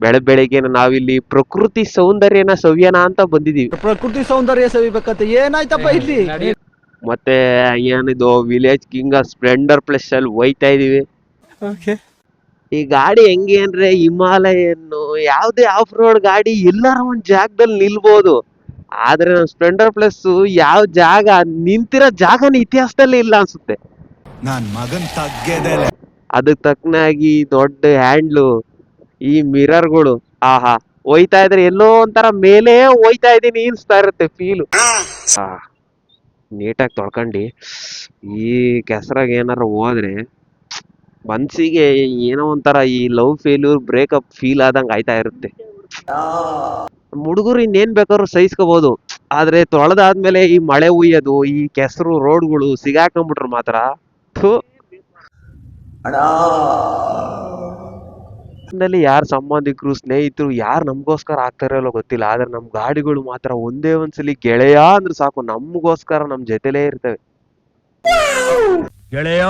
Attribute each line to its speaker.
Speaker 1: ಬೆಳೆ ಬೆಳಿಗ್ಗೆ ನಾವಿಲ್ಲಿ ಪ್ರಕೃತಿ ಸೌಂದರ್ಯನ ಸವಿಯನ ಅಂತ ಬಂದಿದೀವಿ
Speaker 2: ಪ್ರಕೃತಿ ಸೌಂದರ್ಯ ಸವಿಬೇಕಂತ ಏನಾಯ್ತಪ್ಪ ಇಲ್ಲಿ?
Speaker 1: ಮತ್ತೆ ಏನಿದು ವಿಲೇಜ್ ಕಿಂಗ್ ಸ್ಪ್ಲೆಂಡರ್ ಪ್ಲಸ್ ಅಲ್ಲಿ ಹೋಯ್ತಾ ಇದೀವಿ ಈ ಗಾಡಿ ಹೆಂಗೆ ಅಂದ್ರೆ ಹಿಮಾಲಯನ್ನು ಯಾವ್ದೇ ಆಫ್ ರೋಡ್ ಗಾಡಿ ಎಲ್ಲಾರ ಒಂದ್ ಜಾಗದಲ್ಲಿ ನಿಲ್ಬಹುದು ಆದ್ರೆ ನಮ್ ಸ್ಪ್ಲೆಂಡರ್ ಪ್ಲಸ್ ಯಾವ ಜಾಗ ನಿಂತಿರೋ ಜಾಗನ ಇತಿಹಾಸದಲ್ಲಿ ಇಲ್ಲ ಅನ್ಸುತ್ತೆ.
Speaker 3: ನಾನ್ ಮಗನ್ ತಗ್ಗೆದೆಲೆ.
Speaker 1: ಅದಕ್ ತಕ್ಕನಾಗಿ ದೊಡ್ಡ ಹ್ಯಾಂಡ್ಲು ಈ ಮಿರರ್ಗಳು ಆಹಾ ಹೋಯ್ತಾ ಇದ್ರೆ ಎಲ್ಲೋ ಒಂಥರ ಮೇಲೆ ಹೋಯ್ತಾ ಇದೀನಿ ಅನ್ಸ್ತಾ ಇರುತ್ತೆ ಫೀಲು ನೀಟಾಗಿ ತೊಳ್ಕೊಂಡು ಈ ಕೆಸರಾಗ ಏನಾರ ಹೋದ್ರೆ ಮನ್ಸಿಗೆ ಏನೋ ಒಂಥರ ಈ ಲವ್ ಫೇಲ್ಯೂರ್ ಬ್ರೇಕಪ್ ಫೀಲ್ ಆದಂಗ ಆಯ್ತಾ ಇರುತ್ತೆ. ಹುಡುಗರು ಇನ್ನೇನ್ ಬೇಕಾದ್ರೂ ಸಹಿಸ್ಕೋಬಹುದು ಆದ್ರೆ ತೊಳೆದಾದ್ಮೇಲೆ ಈ ಮಳೆ ಉಯ್ಯೋದು ಈ ಕೆಸರು ರೋಡ್ಗಳು ಸಿಗಾಕೊಂಡ್ಬಿಟ್ರು ಮಾತ್ರ ಥು. ನಲ್ಲಿ ಯಾರು ಸಂಬಂಧಿಕರು, ಸ್ನೇಹಿತರು ಯಾರು ನಮಗೋಸ್ಕರ ಆಗ್ತಾರೋ ಗೊತ್ತಿಲ್ಲ. ಆದ್ರೆ ನಮ್ ಗಾಡಿಗಳು ಮಾತ್ರ ಒಂದೇ ಒಂದ್ಸಲಿ ಗೆಳೆಯ ಅಂದ್ರೆ ಸಾಕು. ನಮಗೋಸ್ಕರ ನಮ್ ಜೊತೆಲೇ ಇರ್ತವೆ.
Speaker 4: ಗೆಳೆಯ?